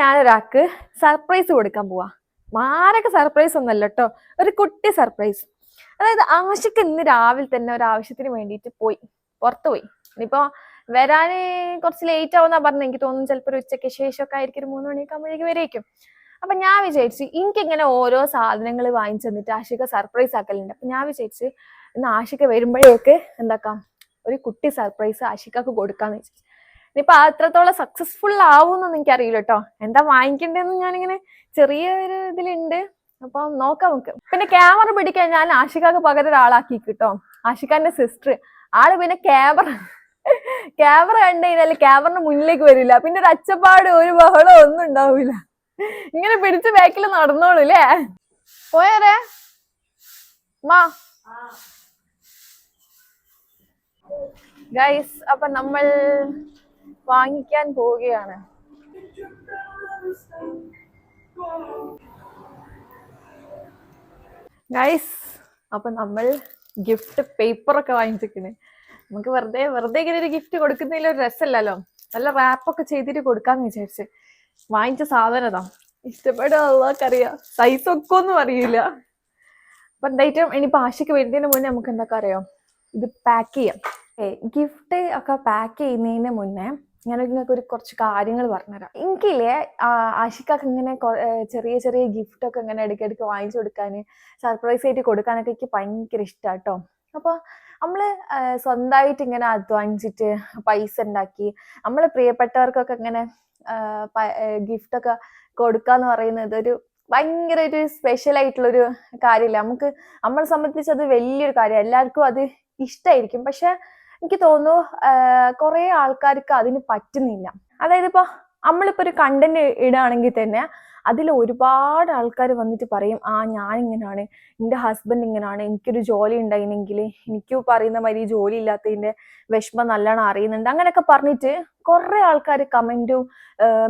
ഞാനൊരാൾക്ക് surprise കൊടുക്കാൻ പോവാ. മാരൊക്കെ surprise ഒന്നല്ല കേട്ടോ ഒരു കുട്ടി സർപ്രൈസ് അതായത് ആവശ്യക്ക് ഇന്ന് രാവിലെ തന്നെ ഒരു ആവശ്യത്തിന് വേണ്ടിയിട്ട് പോയി. പുറത്തു പോയി. ഇനിയിപ്പോ വരാൻ കുറച്ച് ലേറ്റ് ആവുന്ന പറഞ്ഞു എനിക്ക് തോന്നുന്നു ചിലപ്പോൾ ഒരു ഉച്ചയ്ക്ക് ശേഷമൊക്കെ ആയിരിക്കും. ഒരു മൂന്ന് മണിയൊക്കെ ആകുമ്പോഴേക്ക് വരേക്കും. അപ്പൊ ഞാൻ വിചാരിച്ചു എനിക്കിങ്ങനെ ഓരോ സാധനങ്ങൾ വാങ്ങിച്ചു തന്നിട്ട് ആഷിക സർപ്രൈസ് ആക്കലുണ്ട്. അപ്പൊ ഞാൻ വിചാരിച്ചു ഇന്ന് ആഷിക വരുമ്പോഴേക്ക് എന്താക്കാം? ഒരു കുട്ടി സർപ്രൈസ് ആഷികക്ക് കൊടുക്കാന്ന് വെച്ചു ഇനിയിപ്പൊ അത്രത്തോളം സക്സസ്ഫുൾ ആവുമെന്നൊന്നും എനിക്കറിയില്ല കേട്ടോ എന്താ വാങ്ങിക്കണ്ടെന്ന് ഞാനിങ്ങനെ ചെറിയ ഒരു ഇതിലുണ്ട്. അപ്പൊ നോക്കാം നമുക്ക്. പിന്നെ ക്യാമറ പിടിക്കാൻ ഞാൻ ആഷികാക്ക് പകരം ഒരാളാക്കി കിട്ടോ ആഷിഖാന്റെ സിസ്റ്റർ ആൾ പിന്നെ ക്യാമറ ക്യാമറ കണ്ടു കഴിഞ്ഞാൽ ക്യാമറിന് മുന്നിലേക്ക് വരില്ല. പിന്നെ ഒരു അച്ചപ്പാട് ഒരു ബഹളം ഒന്നും ഉണ്ടാവില്ല. ഇങ്ങനെ പിടിച്ച് ബാക്കിൽ നടന്നോളൂ അല്ലേ പോയരെ മാ. ഗൈസ് അപ്പൊ നമ്മൾ വാങ്ങിക്കാൻ പോവുകയാണ്. അപ്പൊ നമ്മൾ ഗിഫ്റ്റ് പേപ്പർ ഒക്കെ വാങ്ങിച്ചിരിക്കണേ നമുക്ക് വെറുതെ വെറുതെ ഇങ്ങനെ ഒരു ഗിഫ്റ്റ് കൊടുക്കുന്നതിൽ ഒരു രസമല്ലല്ലോ? നല്ല റാപ്പൊക്കെ ചെയ്തിട്ട് കൊടുക്കാന്ന് വിചാരിച്ച്. വാങ്ങിച്ച സാധനതാ ഇഷ്ടപ്പെടുക അള്ളാഹ്ക്കറിയാം. സൈസ് ഒക്കെ ഒന്നും അറിയില്ല. അപ്പൊ എന്തായിട്ടും ഇനിയിപ്പോ ആശയ്ക്ക് വരുന്നതിന് മുന്നേ നമുക്ക് എന്തൊക്കെ അറിയാം? ഇത് പാക്ക് ചെയ്യാം. ഗിഫ്റ്റ് ഒക്കെ പാക്ക് ചെയ്യുന്നതിന് മുന്നേ ഞാൻ നിങ്ങൾക്ക് ഒരു കുറച്ച് കാര്യങ്ങൾ പറഞ്ഞുതരാം. എനിക്കില്ലേ ആഷിക്കൊക്കെ ഇങ്ങനെ ചെറിയ ചെറിയ ഗിഫ്റ്റ് ഒക്കെ ഇങ്ങനെ ഇടയ്ക്കിടയ്ക്ക് വാങ്ങിച്ചു കൊടുക്കാൻ സർപ്രൈസ് ആയിട്ട് കൊടുക്കാനൊക്കെ എനിക്ക് ഭയങ്കര ഇഷ്ടമാണ് കേട്ടോ അപ്പോൾ നമ്മൾ സ്വന്തമായിട്ട് ഇങ്ങനെ അധ്വാനിച്ചിട്ട് പൈസ ഉണ്ടാക്കി നമ്മളെ പ്രിയപ്പെട്ടവർക്കൊക്കെ ഇങ്ങനെ ഗിഫ്റ്റ് ഒക്കെ കൊടുക്കാന്ന് പറയുന്നത് ഒരു ഭയങ്കര ഒരു സ്പെഷ്യൽ ആയിട്ടുള്ളൊരു കാര്യമില്ല നമുക്ക് നമ്മളെ സംബന്ധിച്ച് അത് വലിയൊരു കാര്യം എല്ലാവർക്കും അത് ഇഷ്ടമായിരിക്കും പക്ഷെ എനിക്ക് തോന്നുന്നു കുറെ ആൾക്കാർക്ക് അതിന് പറ്റുന്നില്ല. അതായത് ഇപ്പൊ നമ്മളിപ്പോ ഒരു കണ്ടന്റ് ഇടുകയാണെങ്കിൽ തന്നെ അതിൽ ഒരുപാട് ആൾക്കാർ വന്നിട്ട് പറയും ആ ഞാൻ ഇങ്ങനെയാണ് എന്റെ ഹസ്ബൻഡ് ഇങ്ങനെയാണ് എനിക്കൊരു ജോലി ഉണ്ടായിരുന്നെങ്കിൽ എനിക്ക് പറയുന്ന മാതിരി ജോലി ഇല്ലാത്തതിന്റെ വിഷമം നല്ലോണം അറിയുന്നുണ്ട്. അങ്ങനെയൊക്കെ പറഞ്ഞിട്ട് കുറേ ആൾക്കാർ കമന്റും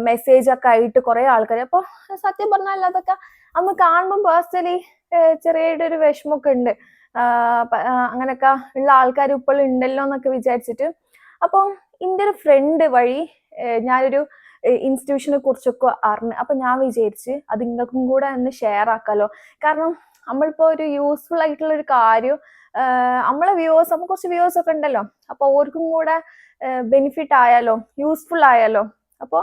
മെസ്സേജൊക്കെ ആയിട്ട് കുറേ ആൾക്കാർ അപ്പൊ സത്യം പറഞ്ഞാൽ അതൊക്കെ നമ്മൾ കാണുമ്പോൾ പേഴ്സണലി ചെറിയൊരു വിഷമമൊക്കെ ഉണ്ട്. അങ്ങനെയൊക്കെ ഉള്ള ആൾക്കാർ ഇപ്പോൾ ഉണ്ടല്ലോ എന്നൊക്കെ വിചാരിച്ചിട്ട്. അപ്പോൾ എന്റെ ഒരു ഫ്രണ്ട് വഴി ഞാനൊരു ഇൻസ്റ്റിറ്റ്യൂഷനെ കുറിച്ചൊക്കെ അറിഞ്ഞു അപ്പൊ ഞാൻ വിചാരിച്ച് അത് നിങ്ങൾക്കും കൂടെ ഒന്ന് ഷെയർ ആക്കാലോ. കാരണം നമ്മളിപ്പോ ഒരു യൂസ്ഫുൾ ആയിട്ടുള്ള ഒരു കാര്യം നമ്മളെ വ്യൂവേഴ്സ് നമുക്ക് കുറച്ച് വ്യൂവേഴ്സ് ഒക്കെ ഉണ്ടല്ലോ. അപ്പോൾ ഓർക്കും കൂടെ ബെനിഫിറ്റ് ആയാലോ യൂസ്ഫുൾ ആയാലോ. അപ്പോൾ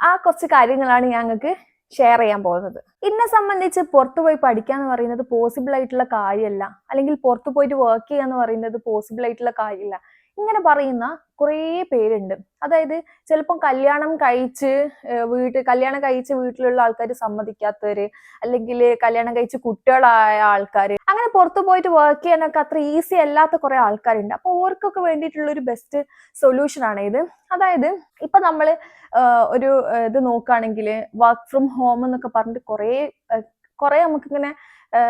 ആ കുറച്ച് കാര്യങ്ങളാണ് ഞങ്ങൾക്ക് ഷെയർ ചെയ്യാൻ പോകുന്നത്. എന്നെ സംബന്ധിച്ച് പുറത്തു പോയി പഠിക്കുക എന്ന് പറയുന്നത് പോസിബിൾ ആയിട്ടുള്ള കാര്യമല്ല അല്ലെങ്കിൽ പുറത്തു പോയിട്ട് വർക്ക് ചെയ്യുക എന്ന് പറയുന്നത് പോസിബിൾ ആയിട്ടുള്ള കാര്യമില്ല ഇങ്ങനെ പറയുന്ന കുറേ പേരുണ്ട്. അതായത് ചിലപ്പം കല്യാണം കഴിച്ച് വീട്ട് കല്യാണം കഴിച്ച് വീട്ടിലുള്ള ആൾക്കാർ സമ്മതിക്കാത്തവര് അല്ലെങ്കിൽ കല്യാണം കഴിച്ച് കുട്ടികളായ ആൾക്കാർ അങ്ങനെ പുറത്തു പോയിട്ട് വർക്ക് ചെയ്യാനൊക്കെ അത്ര ഈസി അല്ലാത്ത കുറെ ആൾക്കാരുണ്ട്. അപ്പൊ അവർക്കൊക്കെ വേണ്ടിയിട്ടുള്ള ഒരു ബെസ്റ്റ് സൊല്യൂഷൻ ആണ് ഇത്. അതായത് ഇപ്പൊ നമ്മൾ ഒരു ഇത് നോക്കുകയാണെങ്കിൽ വർക്ക് ഫ്രം ഹോം എന്നൊക്കെ പറഞ്ഞിട്ട് കുറേ കുറെ നമുക്കിങ്ങനെ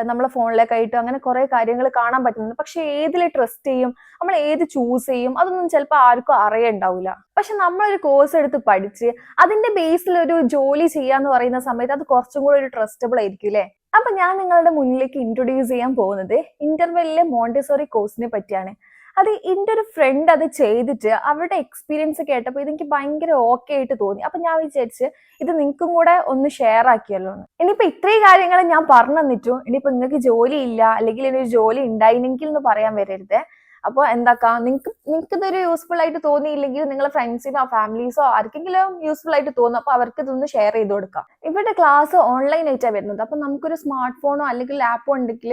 നമ്മളെ ഫോണിലേക്കായിട്ട് അങ്ങനെ കുറെ കാര്യങ്ങൾ കാണാൻ പറ്റുന്നുണ്ട്. പക്ഷെ ഏതിൽ ട്രസ്റ്റ് ചെയ്യും? നമ്മൾ ഏത് ചൂസ് ചെയ്യും? അതൊന്നും ചിലപ്പോൾ ആർക്കും അറിയണ്ടാവില്ല പക്ഷെ നമ്മളൊരു കോഴ്സ് എടുത്ത് പഠിച്ച് അതിന്റെ ബേസിൽ ഒരു ജോലി ചെയ്യാന്ന് പറയുന്ന സമയത്ത് അത് കുറച്ചും കൂടെ ഒരു ട്രസ്റ്റബിൾ ആയിരിക്കും അല്ലേ അപ്പൊ ഞാൻ നിങ്ങളുടെ മുന്നിലേക്ക് ഇൻട്രൊഡ്യൂസ് ചെയ്യാൻ പോകുന്നത് ഇന്റർവെല്ലിലെ മോണ്ടിസോറി കോഴ്സിനെ പറ്റിയാണ്. അത് എന്റെ ഒരു ഫ്രണ്ട് അത് ചെയ്തിട്ട് അവരുടെ എക്സ്പീരിയൻസ് കേട്ടപ്പോൾ ഇതെനിക്ക് ഭയങ്കര ഓക്കെ ആയിട്ട് തോന്നി. അപ്പൊ ഞാൻ വിചാരിച്ച് ഇത് നിങ്ങൾക്കും കൂടെ ഒന്ന് ഷെയർ ആക്കിയല്ലോ എന്ന്. ഇത്രയും കാര്യങ്ങൾ ഞാൻ പറഞ്ഞു തന്നിട്ടു. ഇനിയിപ്പോ നിങ്ങൾക്ക് ജോലി ഇല്ല അല്ലെങ്കിൽ ഇനി ജോലി ഉണ്ടായിരുന്നെങ്കിൽ എന്ന് പറയാൻ വരരുത്. അപ്പോൾ എന്താക്കാം? നിങ്ങൾക്ക് നിങ്ങൾക്ക് ഇതൊരു യൂസ്ഫുൾ ആയിട്ട് തോന്നിയില്ലെങ്കിൽ നിങ്ങളെ ഫ്രണ്ട്സിനോ ഫാമിലീസോ ആർക്കെങ്കിലും യൂസ്ഫുൾ ആയിട്ട് തോന്നും. അപ്പൊ അവർക്ക് ഇതൊന്ന് ഷെയർ ചെയ്ത് കൊടുക്കാം. ഇവരുടെ ക്ലാസ് ഓൺലൈൻ ആയിട്ടാണ് വരുന്നത്. അപ്പൊ നമുക്കൊരു സ്മാർട്ട് ഫോണോ അല്ലെങ്കിൽ ലാപ്പോ ഉണ്ടെങ്കിൽ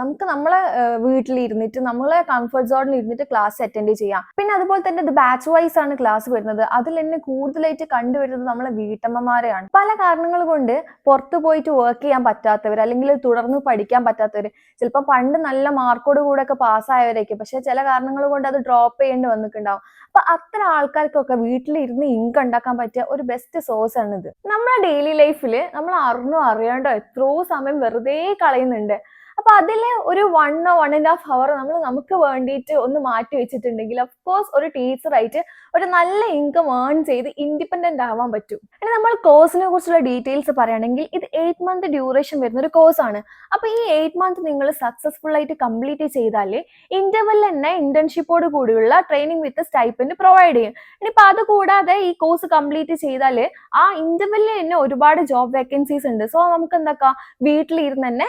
നമുക്ക് നമ്മളെ വീട്ടിലിരുന്നിട്ട് നമ്മളെ കംഫർട്ട് സോണിൽ ഇരുന്നിട്ട് ക്ലാസ് അറ്റൻഡ് ചെയ്യാം. പിന്നെ അതുപോലെ തന്നെ ഇത് ബാച്ച് വൈസ് ആണ് ക്ലാസ് വരുന്നത്. അതിൽ തന്നെ കൂടുതലായിട്ട് കണ്ടുവരുന്നത് നമ്മളെ വീട്ടമ്മമാരെയാണ്. പല കാരണങ്ങൾ കൊണ്ട് പുറത്തു പോയിട്ട് വർക്ക് ചെയ്യാൻ പറ്റാത്തവർ അല്ലെങ്കിൽ തുടർന്ന് പഠിക്കാൻ പറ്റാത്തവർ ചിലപ്പോൾ പണ്ട് നല്ല മാർക്കോട് കൂടെ ഒക്കെ പാസ്സായവരൊക്കെ പക്ഷെ ചില കാരണങ്ങൾ കൊണ്ട് അത് ഡ്രോപ്പ് ചെയ്യേണ്ടി വന്നിട്ടുണ്ടാവും. അപ്പൊ അത്തരം ആൾക്കാർക്കൊക്കെ വീട്ടിലിരുന്ന് ഇൻകം ഉണ്ടാക്കാൻ പറ്റിയ ഒരു ബെസ്റ്റ് സോഴ്സ് ആണ് ഇത് നമ്മുടെ ഡെയിലി ലൈഫിൽ നമ്മൾ അറിഞ്ഞോ അറിയാണ്ടോ എത്രയോ സമയം വെറുതെ കളയുന്നുണ്ട്. അപ്പൊ അതിൽ ഒരു one one and half hour നമ്മൾ നമുക്ക് വേണ്ടിയിട്ട് ഒന്ന് മാറ്റി വെച്ചിട്ടുണ്ടെങ്കിൽ ഓഫ് കോഴ്സ് ഒരു ടീച്ചറായിട്ട് ഒരു നല്ല ഇൻകം ഏൺ ചെയ്ത് ഇൻഡിപെൻഡന്റ് ആവാൻ പറ്റും. ഇനി നമ്മൾ കോഴ്സിനെ കുറിച്ചുള്ള ഡീറ്റെയിൽസ് പറയുകയാണെങ്കിൽ ഇത് എയ്റ്റ് മന്ത് ഡ്യൂറേഷൻ വരുന്ന ഒരു കോഴ്സാണ് അപ്പൊ ഈ എയ്റ്റ് മന്ത് നിങ്ങൾ സക്സസ്ഫുൾ ആയിട്ട് കംപ്ലീറ്റ് ചെയ്താൽ ഇന്റർവെൽ തന്നെ ഇന്റേൺഷിപ്പോട് കൂടിയുള്ള ട്രെയിനിങ് വിത്ത് സ്റ്റൈപ്പൻഡ് പ്രൊവൈഡ് ചെയ്യും. ഇനിയിപ്പോ അത് കൂടാതെ ഈ കോഴ്സ് കംപ്ലീറ്റ് ചെയ്താൽ ആ ഇന്റർവെല്ലിൽ തന്നെ ഒരുപാട് ജോബ് വേക്കൻസീസ് ഉണ്ട്. സോ നമുക്ക് എന്താക്കാം? വീട്ടിലിരുന്ന് തന്നെ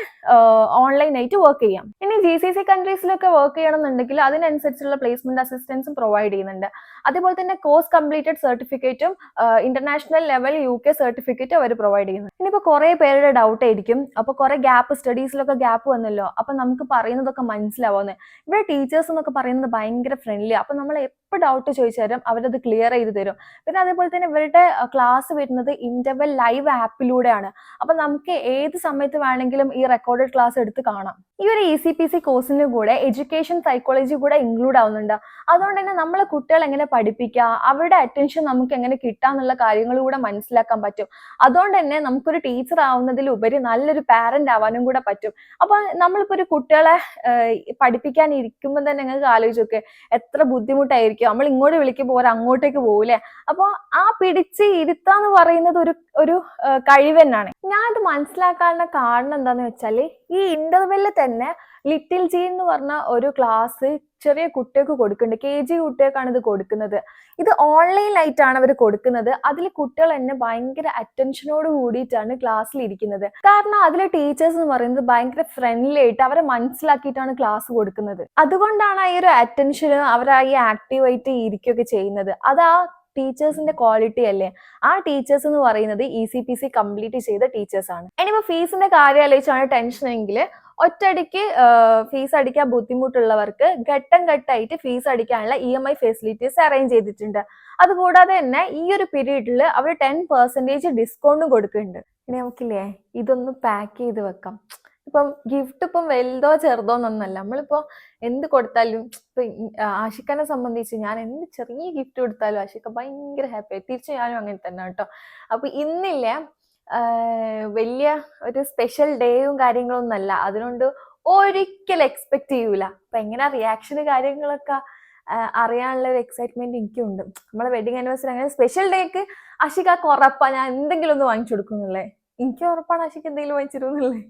ഓൺലൈൻ ആയിട്ട് വർക്ക് ചെയ്യാം. ഇനി ജി സി സി കൺട്രീസിലൊക്കെ വർക്ക് ചെയ്യണമെന്നുണ്ടെങ്കിൽ അതിനനുസരിച്ചുള്ള പ്ലേസ്മെന്റ് അസിസ്റ്റൻസും പ്രൊവൈഡ് ചെയ്യുന്നുണ്ട്. അതേപോലെ തന്നെ കോഴ്സ് കംപ്ലീറ്റഡ് സർട്ടിഫിക്കറ്റും international level U K certificate അവർ പ്രൊവൈഡ് ചെയ്യുന്നു. ഇനിയിപ്പോൾ കുറേ പേരുടെ ഡൗട്ട് ആയിരിക്കും. അപ്പോൾ കുറേ ഗ്യാപ്പ് സ്റ്റഡീസിലൊക്കെ ഗ്യാപ്പ് വന്നല്ലോ. അപ്പോൾ നമുക്ക് പറയുന്നതൊക്കെ മനസ്സിലാവുന്നത് ഇവിടെ ടീച്ചേഴ്സ് എന്നൊക്കെ പറയുന്നത് ഭയങ്കര ഫ്രണ്ട്ലി അപ്പോൾ നമ്മൾ എപ്പോൾ ഡൗട്ട് ചോദിച്ചാലും അവരത് ക്ലിയർ ചെയ്ത് തരും. പിന്നെ അതേപോലെ തന്നെ ഇവരുടെ ക്ലാസ് വരുന്നത് ഇന്റർവെൽ ലൈവ് ആപ്പിലൂടെയാണ് അപ്പൊ നമുക്ക് ഏത് സമയത്ത് വേണമെങ്കിലും ഈ റെക്കോർഡഡ് ക്ലാസ് എടുത്ത് കാണാം. ഈ ഒരു ഇ സി പി സി കോഴ്സിന് കൂടെ എഡ്യൂക്കേഷൻ സൈക്കോളജി കൂടെ ഇൻക്ലൂഡ് ആവുന്നുണ്ട്. അതുകൊണ്ട് തന്നെ നമ്മളെ കുട്ടികൾ എങ്ങനെ പഠിപ്പിക്കുക അവരുടെ അറ്റൻഷൻ നമുക്ക് എങ്ങനെ കിട്ടാന്നുള്ള കാര്യങ്ങൾ കൂടെ മനസ്സിലാക്കാൻ പറ്റും. അതുകൊണ്ട് തന്നെ നമുക്കൊരു ടീച്ചർ ആവുന്നതിലുപരി നല്ലൊരു പാരന്റ് ആവാനും കൂടെ പറ്റും. അപ്പൊ നമ്മളിപ്പോ ഒരു കുട്ടികളെ പഠിപ്പിക്കാൻ ഇരിക്കുമ്പോൾ തന്നെ ഞങ്ങൾക്ക് ആലോചിച്ച് നോക്ക് എത്ര ബുദ്ധിമുട്ടായിരിക്കും. നമ്മൾ ഇങ്ങോട്ട് വിളിക്കുമ്പോൾ ഓരോ അങ്ങോട്ടേക്ക് പോകൂലേ അപ്പോൾ ആ പിടിച്ച് ഇരുത്താന്ന് പറയുന്നത് ഒരു ഒരു കഴിവ് തന്നെയാണ്. ഞാൻ ഇത് മനസ്സിലാക്കാനുള്ള കാരണം എന്താന്ന് വെച്ചാൽ ഈ ഇന്റർവെല്ലിൽ തന്നെ ലിറ്റിൽ ജി എന്ന് പറഞ്ഞ ഒരു ക്ലാസ് ചെറിയ കുട്ടികൾക്ക് കൊടുക്കുന്നുണ്ട്. കെ ജി കുട്ടികൾക്കാണ് ഇത് കൊടുക്കുന്നത്. ഇത് ഓൺലൈനായിട്ടാണ് അവർ കൊടുക്കുന്നത്. അതിൽ കുട്ടികൾ തന്നെ ഭയങ്കര അറ്റൻഷനോട് കൂടിയിട്ടാണ് ക്ലാസ്സിൽ ഇരിക്കുന്നത്. കാരണം അതിലെ ടീച്ചേഴ്സ് എന്ന് പറയുന്നത് ഭയങ്കര ഫ്രണ്ട്ലി ആയിട്ട് അവരെ മനസ്സിലാക്കിയിട്ടാണ് ക്ലാസ് കൊടുക്കുന്നത്. അതുകൊണ്ടാണ് ഈ ഒരു അറ്റൻഷന് അവർ ഈ ഈ ആക്റ്റീവായിട്ട് ഇരിക്കുകയൊക്കെ ചെയ്യുന്നത്. അത് ആ ടീച്ചേഴ്സിന്റെ ക്വാളിറ്റി അല്ലേ? ആ ടീച്ചേഴ്സ് എന്ന് പറയുന്നത് E C P C complete ചെയ്ത ടീച്ചേഴ്സ് ആണ്. ഇനിയിപ്പോ ഫീസിന്റെ കാര്യം ആലോചിച്ചാണ് ടെൻഷൻ എങ്കിൽ ഒറ്റയടിക്ക് ഫീസ് അടിക്കാൻ ബുദ്ധിമുട്ടുള്ളവർക്ക് ഘട്ടം ഘട്ടമായിട്ട് ഫീസ് അടിക്കാനുള്ള E M I facilities arrange ചെയ്തിട്ടുണ്ട്. അതുകൂടാതെ തന്നെ ഈ ഒരു പീരീഡിൽ അവർ ടെൻ പെർസെന്റേജ് ഡിസ്കൗണ്ടും കൊടുക്കുന്നുണ്ട്. ഇനി നമുക്കില്ലേ ഇതൊന്ന് പാക്ക് ചെയ്ത് വെക്കാം. ഇപ്പം ഗിഫ്റ്റ് ഇപ്പം വലുതോ ചെറുതോ എന്നൊന്നല്ല നമ്മളിപ്പോ എന്ത് കൊടുത്താലും ഇപ്പൊ ആഷിക്കനെ സംബന്ധിച്ച് ഞാൻ എന്ത് ചെറിയ ഗിഫ്റ്റ് കൊടുത്താലും ആഷിക്ക ഭയങ്കര ഹാപ്പി തിരിച്ചു ഞാനും അങ്ങനെ തന്നെ കേട്ടോ. അപ്പൊ ഇന്നില്ല വലിയ ഒരു സ്പെഷ്യൽ ഡേയും കാര്യങ്ങളൊന്നല്ല അല്ല അതുകൊണ്ട് ഒരിക്കലും എക്സ്പെക്ട് ചെയ്യൂല. അപ്പൊ എങ്ങനെ റിയാക്ഷൻ കാര്യങ്ങളൊക്കെ അറിയാനുള്ള ഒരു എക്സൈറ്റ്മെന്റ് എനിക്കുണ്ട്. നമ്മളെ വെഡിങ് ആനിവേഴ്സറി അങ്ങനെ സ്പെഷ്യൽ ഡേക്ക് അഷിക കുറപ്പാ. ഞാൻ എന്തെങ്കിലും ഒന്ന് വാങ്ങിച്ചു കൊടുക്കുന്നുള്ളേ എനിക്ക് ഉറപ്പാണ് അഷിക്ക് എന്തെങ്കിലും വാങ്ങിച്ചിരുന്നുള്ളേ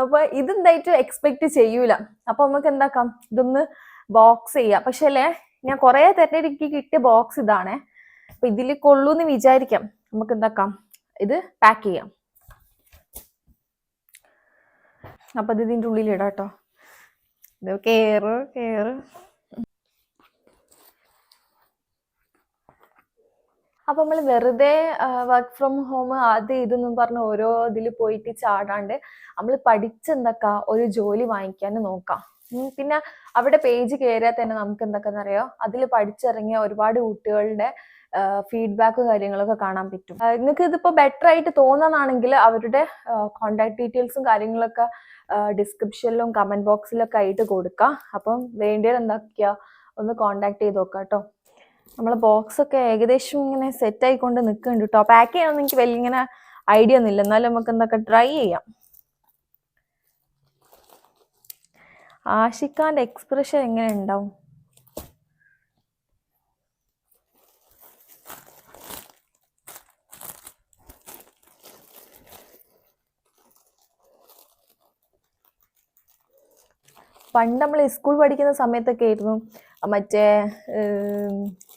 അപ്പൊ ഇതെന്തായിട്ടും എക്സ്പെക്ട് ചെയ്യൂല. അപ്പൊ നമുക്ക് എന്താക്കാം? ഇതൊന്ന് ബോക്സ് ചെയ്യാം. പക്ഷെ അല്ലേ ഞാൻ കുറെ തെരഞ്ഞെടുക്കി കിട്ടിയ ബോക്സ് ഇതാണേ. അപ്പൊ ഇതിൽ കൊള്ളൂന്ന് വിചാരിക്കാം. നമുക്ക് എന്താക്കാം? ഇത് പാക്ക് ചെയ്യാം. അപ്പൊ ഇത് ഇതിന്റെ ഉള്ളിൽ ഇടാം കേട്ടോ. ഇത് കെയറ് കേറ്. അപ്പൊ നമ്മൾ വെറുതെ വർക്ക് ഫ്രം ഹോം അത് ഇതെന്നും പറഞ്ഞ് ഓരോ ഇതിൽ പോയിട്ട് ചാടാണ്ട് നമ്മൾ പഠിച്ചെന്തൊക്കെ ഒരു ജോലി വാങ്ങിക്കാൻ നോക്കാം. പിന്നെ അവിടെ പേജ് കയറിയാൽ തന്നെ നമുക്ക് എന്തൊക്കെയെന്നറിയോ? അതിൽ പഠിച്ചിറങ്ങിയ ഒരുപാട് കുട്ടികളുടെ ഫീഡ്ബാക്ക് കാര്യങ്ങളൊക്കെ കാണാൻ പറ്റും. നിങ്ങൾക്ക് ഇതിപ്പോ ബെറ്റർ ആയിട്ട് തോന്നുന്നതാണെങ്കിൽ അവരുടെ കോണ്ടാക്ട് ഡീറ്റെയിൽസും കാര്യങ്ങളൊക്കെ ഡിസ്ക്രിപ്ഷനിലും കമന്റ് ബോക്സിലൊക്കെ ആയിട്ട് കൊടുക്കാം. അപ്പം വേണ്ടിയത് എന്താക്കിയാ? ഒന്ന് കോണ്ടാക്ട് ചെയ്ത് നോക്കാം കേട്ടോ. നമ്മളെ ബോക്സ് ഒക്കെ ഏകദേശം ഇങ്ങനെ സെറ്റ് ആയിക്കൊണ്ട് നിൽക്കുന്നുണ്ട് കേട്ടോ. പാക്ക് ചെയ്യണമെന്ന് എനിക്ക് വലിയ ഇങ്ങനെ ഐഡിയ ഒന്നുമില്ല എന്നാലും നമുക്ക് എന്തൊക്കെ ട്രൈ ചെയ്യാം. ആഷിഖാന്റെ എക്സ്പ്രഷൻ എങ്ങനെ ഉണ്ടാവും? പണ്ട് നമ്മൾ സ്കൂൾ പഠിക്കുന്ന സമയത്തൊക്കെ ആയിരുന്നു മറ്റേ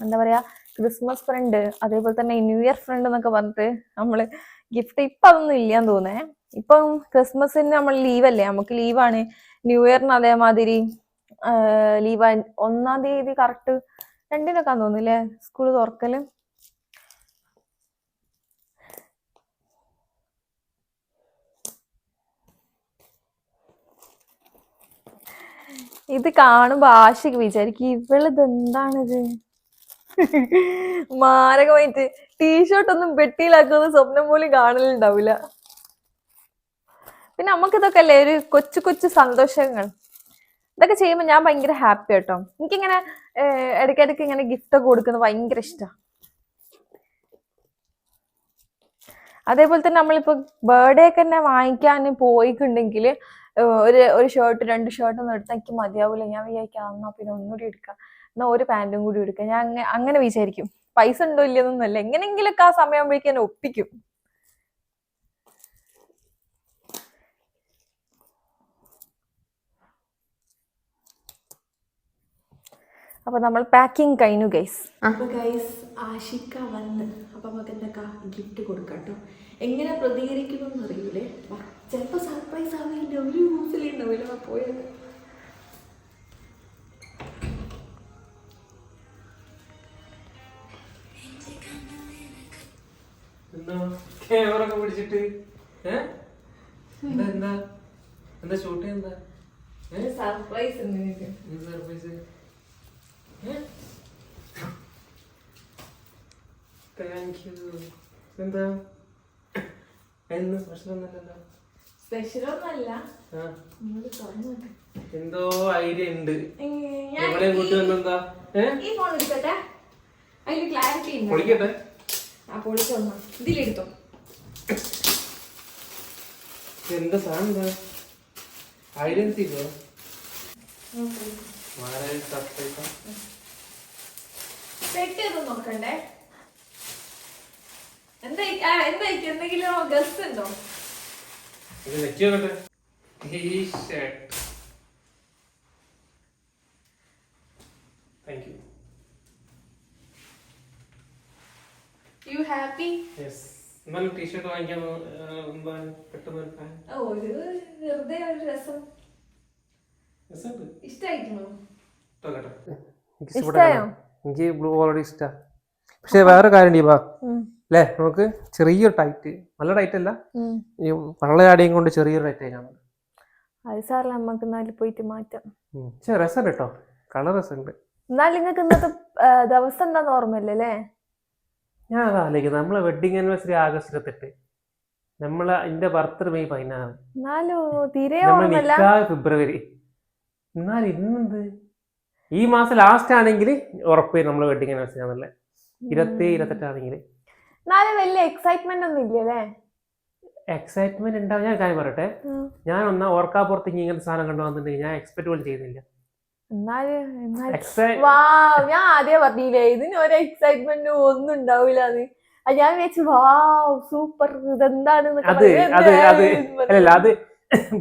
എന്താ പറയാ ക്രിസ്മസ് ഫ്രണ്ട് അതേപോലെ തന്നെ ന്യൂ ഇയർ ഫ്രണ്ട് എന്നൊക്കെ പറഞ്ഞിട്ട് നമ്മൾ ഗിഫ്റ്റ് ഇപ്പൊ അതൊന്നും ഇല്ലാന്ന് തോന്നേ ഇപ്പം ക്രിസ്മസിന് നമ്മൾ ലീവല്ലേ നമുക്ക് ലീവാണ് ന്യൂ ഇയറിന് അതേമാതിരി ലീവ് ഒന്നാം തീയതി കറക്റ്റ് രണ്ടിനൊക്കെ തോന്നുന്നില്ലേ സ്കൂൾ തുറക്കൽ. ഇത് കാണുമ്പോ ആശയ്ക്ക് വിചാരിക്കും ഇവളിത് എന്താണിത് മാരകമായിട്ട് ടീഷർട്ട് ഒന്നും പെട്ടിയിലാക്കുന്ന സ്വപ്നം പോലും കാണലുണ്ടാവില്ല പിന്നെ നമുക്ക് ഇതൊക്കെ അല്ലേ ഒരു കൊച്ചു കൊച്ചു സന്തോഷങ്ങൾ. ഇതൊക്കെ ചെയ്യുമ്പോൾ ഞാൻ ഭയങ്കര ഹാപ്പി കേട്ടോ എനിക്കിങ്ങനെ ഇടയ്ക്കിടയ്ക്ക് ഇങ്ങനെ ഗിഫ്റ്റ് ഒക്കെ കൊടുക്കുന്നത് ഭയങ്കര ഇഷ്ടമാണ് അതേപോലെ തന്നെ നമ്മളിപ്പോ ബർത്ത്ഡേ ഒക്കെ തന്നെ വാങ്ങിക്കാൻ പോയിട്ടുണ്ടെങ്കിൽ ഒരു ഒരു ഷർട്ട് രണ്ട് ഷർട്ട് ഒന്നും എടുത്താൽ എനിക്ക് മതിയാവൂല. ഞാൻ വിചാരിക്കാം എന്നാ പിന്നെ ഒന്നുകൂടി എടുക്കാം. എന്നാ ഒരു പാന്റും കൂടി എടുക്കാം. ഞാൻ അങ്ങനെ അങ്ങനെ വിചാരിക്കും. പൈസ ഉണ്ടോ ഇല്ലെന്നൊന്നുമല്ല എങ്ങനെങ്കിലൊക്കെ ആ സമയം സമയമാകുമ്പോഴേക്കും എന്നെ ഒപ്പിക്കും. അപ്പൊ നമ്മൾ പാക്കിംഗ് കഴിഞ്ഞു ഗൈസ് അപ്പൊ ഗൈസ് ആഷിക്ക വന്ന്. അപ്പൊ നമുക്ക് എന്തൊക്കെ ഗിഫ്റ്റ് കൊടുക്കാം കേട്ടോ എങ്ങനെ പ്രതികരിക്കുന്നു അറിയൂലേ? ചിലപ്പോ സർപ്രൈസ് ആവില്ല ഒരു യൂസിലുണ്ടാവില്ല പോയത് എന്താ? ക്യാമറ ഒക്കെ പിടിച്ചിട്ട്. എന്താ എന്താ? ഷൂട്ട് എന്താ? സർപ്രൈസ് സർപ്രൈസ് താങ്ക് യു എന്താ എന്ന് സ്പെഷ്യൽ ഒന്നല്ലല്ലോ സ്പെഷ്യലൊന്നല്ല എന്തോ ഐഡിയ ഉണ്ട് നമ്മളെ കൂട്ടി വന്നെന്താ ഈ ഫോൺ എടുക്കട്ടെ? അതിന് ക്ലാരിറ്റി ഉണ്ട്. പൊളിക്കട്ടെ? ആ പൊളിച്ചൊന്നു ഇതിലെടുത്തോ. എന്താ സാധനം എന്താ വളരെ സർപ്രൈസാ സെറ്റ് ചെയ്ത് നോക്കണ്ടേ? എന്താ എന്തായിരിക്കും എന്തെങ്കിലും ഗസ് ഉണ്ടോ? ഇത് നെക്കി നോക്കട്ടെ thank you you happy yes എന്നാലും ടീഷർട്ട് വാങ്ങിക്കാൻ പെട്ടെന്ന് plan. ഒരു വെറുതെ ഒരു രസം. കേട്ടോ. എനിക്ക്? ബ്ലൂ ഓൾറെഡി ഇഷ്ടമാണ് പക്ഷെ വേറെ കാര്യം ഡീപാ. അല്ലേ നമുക്ക് ചെറിയൊരു ടൈറ്റ്. നല്ല ടൈറ്റ് അല്ല ഈ പള്ളയാടിയും കൊണ്ട് ചെറിയൊരു ടൈറ്റ് ആയി അത് സാറില്ല നമുക്ക് നാല് പോയിട്ട് മാറ്റാം. പക്ഷെ രസമുണ്ട് കേട്ടോ കളർ രസമുണ്ട് എന്നാലും നിങ്ങൾക്ക് ഇന്നത്തെ ദിവസം എന്താന്ന് ഓർമ്മയില്ലല്ലേ ഞാൻ അതാ ആലോചിക്കുന്നത്. നമ്മളെ വെഡിങ് ആനിവേഴ്സറി ആഗസ്റ്റ് ഇരുപത്തെട്ട് നമ്മളെ എന്റെ ബർത്ത് മെയ് പതിനാറ്. എന്നാലും തീരെ ഫെബ്രുവരി. എന്നാൽ ഇന്നെന്ത്? ഈ മാസം ലാസ്റ്റ് ആണെങ്കിൽ ഉറപ്പ് നമ്മളെ വെഡിങ് ആനിവേഴ്സറി ആണല്ലേ? ഇരുപത്തി ഇരുപത്തെട്ടാണെങ്കിൽ എന്നാലും വലിയ എക്സൈറ്റ്മെന്റ് ഒന്നും ഇല്ലല്ലേ? എക്സൈറ്റ്മെന്റ് ഉണ്ടാവും ഞാൻ കാര്യം പറയട്ടെ? ഞാൻ ഒന്നാ ഓർക്കാപ്പുറത്തേക്ക് ഇങ്ങനത്തെ സാധനം കണ്ടുവന്നിട്ടുണ്ടെങ്കിൽ ഞാൻ എക്സ്പെക്ട് പോലും ചെയ്യുന്നില്ല. ഞാൻ ആദ്യം പറഞ്ഞില്ലേ ഇതിന് ഒരു എക്സൈറ്റ്മെന്റ് ഒന്നും ഉണ്ടാവില്ല ഞാൻ വിചാരിച്ചു വാ സൂപ്പർ ഇതെന്താണ് അത് അത് അത് അല്ലല്ല അത്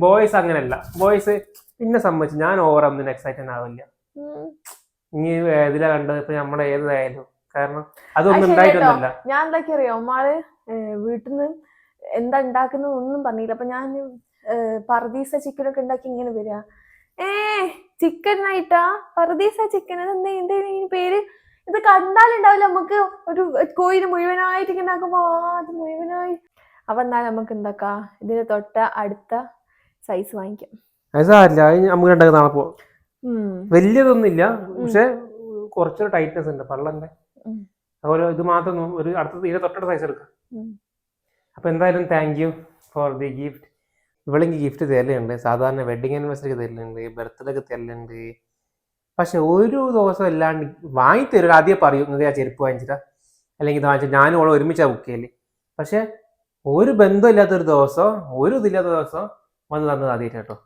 ബോയ്സ് അങ്ങനല്ല ബോയ്സ് പിന്നെ സംബന്ധിച്ച് ഞാൻ ഓവർ ഒന്നും എക്സൈറ്റഡ് ആവില്ല. ഇനി ഇതിലാ കണ്ടത്? ഇപ്പൊ നമ്മളെ ഏതായാലും കാരണം അതൊന്നും ഉണ്ടായിട്ടൊന്നുമില്ല ഞാൻ എന്താക്കി അറിയോ ഉമ്മാൾ വീട്ടിൽ നിന്ന് എന്താ ഉണ്ടാക്കുന്നത് ഒന്നും പറഞ്ഞില്ല. അപ്പൊ ഞാൻ പർദീസ ചിക്കൻ ഒക്കെ ഉണ്ടാക്കി ഇങ്ങനെ വരിക ഏ ചിക്കൻ ആയിട്ടാ? പർദീസ ചിക്കൻ അതെന്താ? എന്താ പേര്? ഇത് കണ്ടാലുണ്ടാവില്ല നമുക്ക് ഒരു കോയിന് മുഴുവനായിട്ട് ഇങ്ങനെ ഉണ്ടാക്കുമ്പോ ആ അത് മുഴുവനായി. അപ്പൊ എന്നാലും നമുക്ക് എന്താക്കാ? ഇതിന് തൊട്ട അടുത്ത സൈസ് വാങ്ങിക്കാം. അത് നമുക്ക് നാളെ പോവാം. വലിയതൊന്നുമില്ല. പക്ഷെ കുറച്ചൊരു ടൈറ്റ്നെസ് ഉണ്ട് പള്ളന്റെ. അതുപോലെ ഇത് മാത്രം ഒരു അടുത്ത തീരെ തൊട്ടടുത്ത സൈസ് എടുക്കാം. അപ്പൊ എന്തായാലും thank you for the gift ഇവളെങ്കിൽ gift തരലുണ്ട് സാധാരണ വെഡിങ് ആനിവേഴ്സറിക്ക് തരലുണ്ട് ബർത്ത്ഡേക്ക് തരലുണ്ട്. പക്ഷെ ഒരു ദിവസം അല്ലാണ്ട് വാങ്ങി തരും. ആദ്യം പറയും നിങ്ങൾ ആ ചെരുപ്പ് വാങ്ങിച്ചിട്ടാ? അല്ലെങ്കിൽ ഇത് വാങ്ങിച്ചാൽ ഞാനും ഓളെ ഒരുമിച്ചാ ബുക്ക് ചെയ്യൽ. പക്ഷെ ഒരു ബന്ധമില്ലാത്തൊരു ദിവസം ഒരു ഇതില്ലാത്ത ദിവസം വന്ന് തന്നത് ആദ്യമായിട്ട് കേട്ടോ.